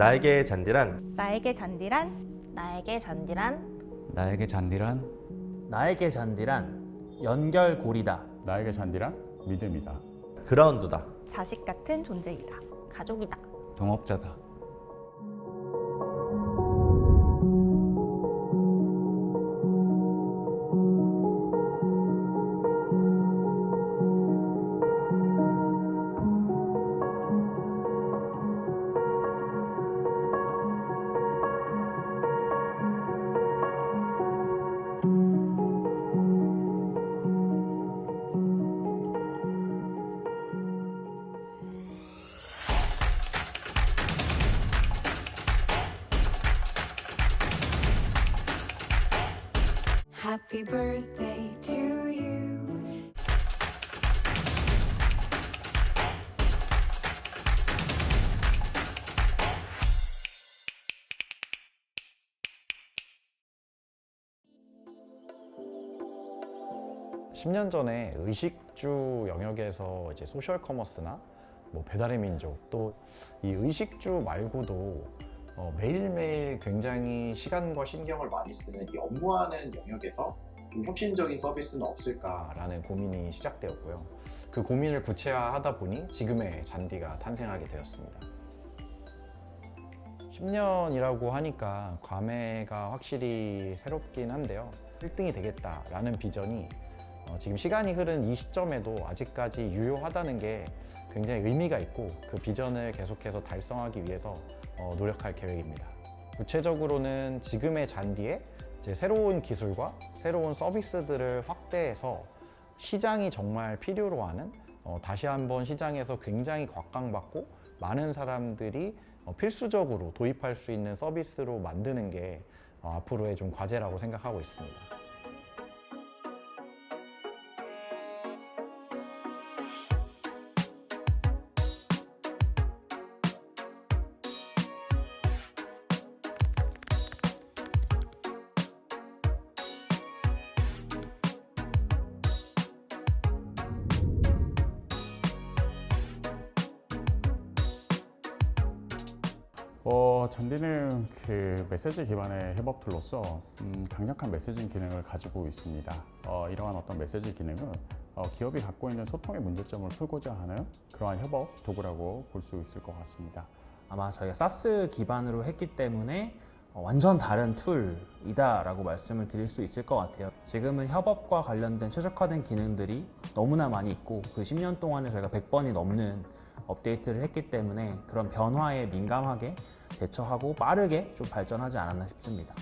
나에게 잔디란 나에게 잔디란 나에게 잔디란 나에게 잔디란 나에게 잔디란 연결고리다. 나에게 잔디란 믿음이다. 그라운드다. 자식 같은 존재이다. 가족이다. 동업자다. Happy birthday to you. 십 년 전에 의식주 영역에서 이제 소셜 커머스나 뭐 배달의 민족 또 이 의식주 말고도 어, 매일매일 굉장히 시간과 신경을 많이 쓰는 이 업무하는 영역에서 좀 혁신적인 서비스는 없을까라는 고민이 시작되었고요. 그 고민을 구체화하다 보니 지금의 잔디가 탄생하게 되었습니다. 10년이라고 하니까 감회가 확실히 새롭긴 한데요. 1등이 되겠다라는 비전이 어, 지금 시간이 흐른 이 시점에도 아직까지 유효하다는 게 굉장히 의미가 있고 그 비전을 계속해서 달성하기 위해서 어, 노력할 계획입니다. 구체적으로는 지금의 잔디에 새로운 기술과 새로운 서비스들을 확대해서 시장이 정말 필요로 하는 어, 다시 한번 시장에서 굉장히 곽강받고 많은 사람들이 어, 필수적으로 도입할 수 있는 서비스로 만드는 게 어, 앞으로의 좀 과제라고 생각하고 있습니다. 어, 잔디는 그 메시지 기반의 협업 툴로서 음, 강력한 메시징 기능을 가지고 있습니다. 어, 이러한 어떤 메시지 기능은 어, 기업이 갖고 있는 소통의 문제점을 풀고자 하는 그러한 협업 도구라고 볼 수 있을 것 같습니다. 아마 저희가 사스 기반으로 했기 때문에 어, 완전 다른 툴이다라고 말씀을 드릴 수 있을 것 같아요. 지금은 협업과 관련된 최적화된 기능들이 너무나 많이 있고 그 10년 동안에 저희가 100번이 넘는 업데이트를 했기 때문에 그런 변화에 민감하게 대처하고 빠르게 좀 발전하지 않았나 싶습니다.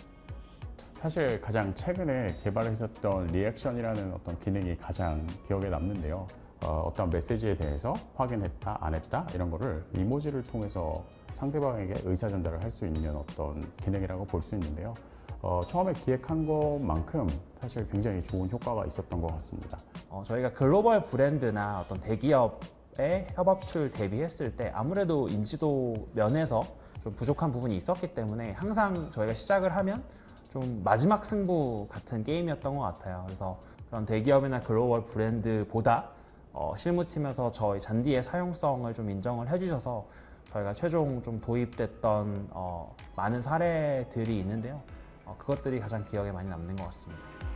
사실 가장 최근에 개발했었던 리액션이라는 어떤 기능이 가장 기억에 남는데요. 어, 떤 메시지에 대해서 확인했다, 안 했다 이런 거를 이모지를 통해서 상대방에게 의사 전달을 할 수 있는 어떤 기능이라고 볼 수 있는데요. 어, 처음에 기획한 것만큼 사실 굉장히 좋은 효과가 있었던 것 같습니다. 어, 저희가 글로벌 브랜드나 어떤 대기업 의 협업 툴 대비했을 때 아무래도 인지도 면에서 좀 부족한 부분이 있었기 때문에 항상 저희가 시작을 하면 좀 마지막 승부 같은 게임이었던 것 같아요. 그래서 그런 대기업이나 글로벌 브랜드보다 어, 실무팀에서 저희 잔디의 사용성을 좀 인정을 해주셔서 저희가 최종 좀 도입됐던 어, 많은 사례들이 있는데요. 어, 그것들이 가장 기억에 많이 남는 것 같습니다.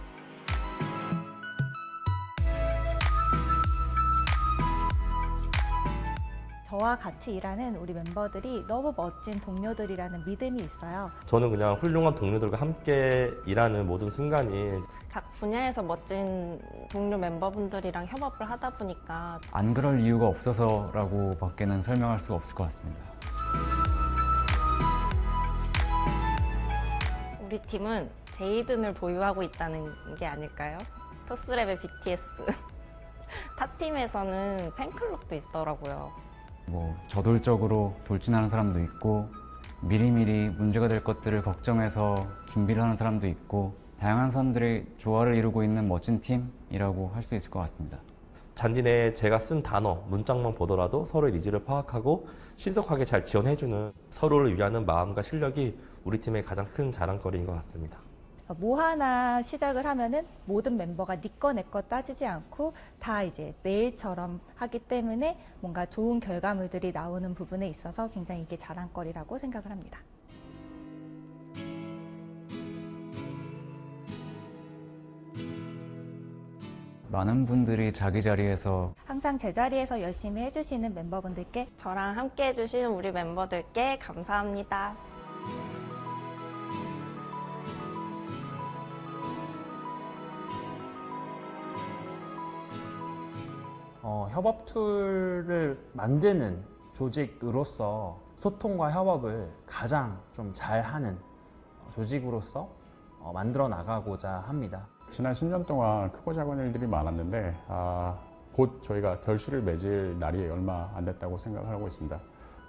저와 같이 일하는 우리 멤버들이 너무 멋진 동료들이라는 믿음이 있어요. 저는 그냥 훌륭한 동료들과 함께 일하는 모든 순간이 각 분야에서 멋진 동료 멤버분들이랑 협업을 하다 보니까 안 그럴 이유가 없어서라고 밖에는 설명할 수가 없을 것 같습니다. 우리 팀은 제이든을 보유하고 있다는 게 아닐까요? 토스랩의 BTS. 타 팀에서는 팬클럽도 있더라고요. 뭐 저돌적으로 돌진하는 사람도 있고 미리미리 문제가 될 것들을 걱정해서 준비를 하는 사람도 있고 다양한 사람들이 조화를 이루고 있는 멋진 팀이라고 할 수 있을 것 같습니다. 잔디 내에 제가 쓴 단어, 문장만 보더라도 서로의 니즈를 파악하고 신속하게 잘 지원해주는 서로를 위하는 마음과 실력이 우리 팀의 가장 큰 자랑거리인 것 같습니다. 그러니까 뭐 하나 시작을 하면은 모든 멤버가 네내거 따지지 않고 다 이제 매일처럼 하기 때문에 뭔가 좋은 결과물들이 나오는 부분에 있어서 굉장히 이게 자랑거리라고 생각을 합니다. 많은 분들이 자기 자리에서 항상 제자리에서 열심히 해주시는 멤버분들께 저랑 함께 해주신 우리 멤버들께 감사합니다. 어, 협업 툴을 만드는 조직으로서 소통과 협업을 가장 좀 잘하는 조직으로서 어, 만들어 나가고자 합니다. 지난 10년 동안 크고 작은 일들이 많았는데 아, 곧 저희가 결실을 맺을 날이 얼마 안 됐다고 생각을 하고 있습니다.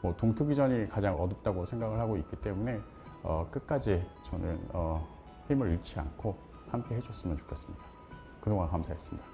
뭐 동투기 전이 가장 어둡다고 생각을 하고 있기 때문에 어, 끝까지 저는 어, 힘을 잃지 않고 함께 해줬으면 좋겠습니다. 그동안 감사했습니다.